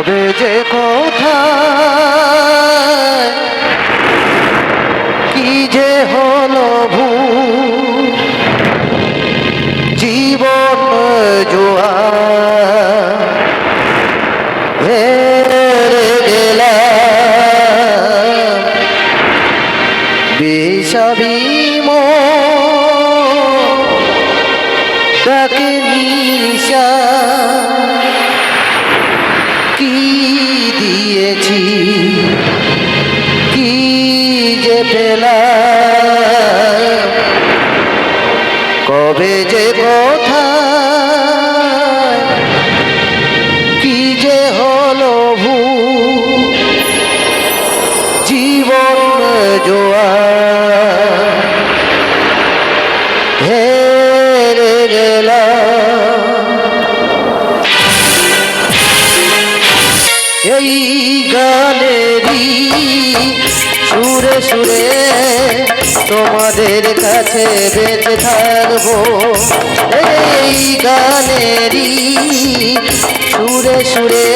কবে যে কোথায়? কি যে হলো ভুল জীবন জোয়া নিশা কি দিয়েছি? কি কবে যে কোথায় কি যে হলো ভূ জীবন জোয়া গানেরই সুরে সুরে তোমাদের কাছে বেঁচে থাকব। এই গানেরই সুরে সুরে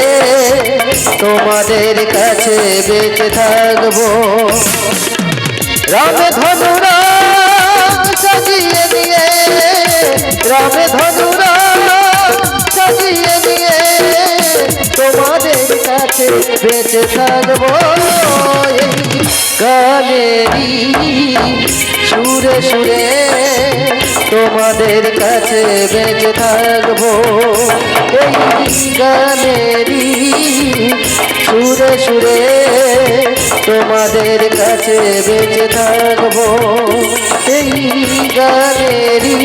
তোমাদের কাছে বেঁচে থাকব। রামে ধনুরা সাজিয়ে দিয়ে রামে ধনুরা সাজিয়ে দিয়ে তোমাদের কাছে বেঁচে থাকব গানেরই সুরে সুরে তোমাদের কাছে বেঁচে থাকব। এই গানেরই সুরে সুরে তোমাদের কাছে বেঁচে থাকব। এই গানেরই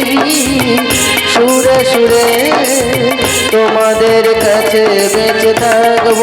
সুরে সুরে তোমাদের কাছে বেঁচে থাকব।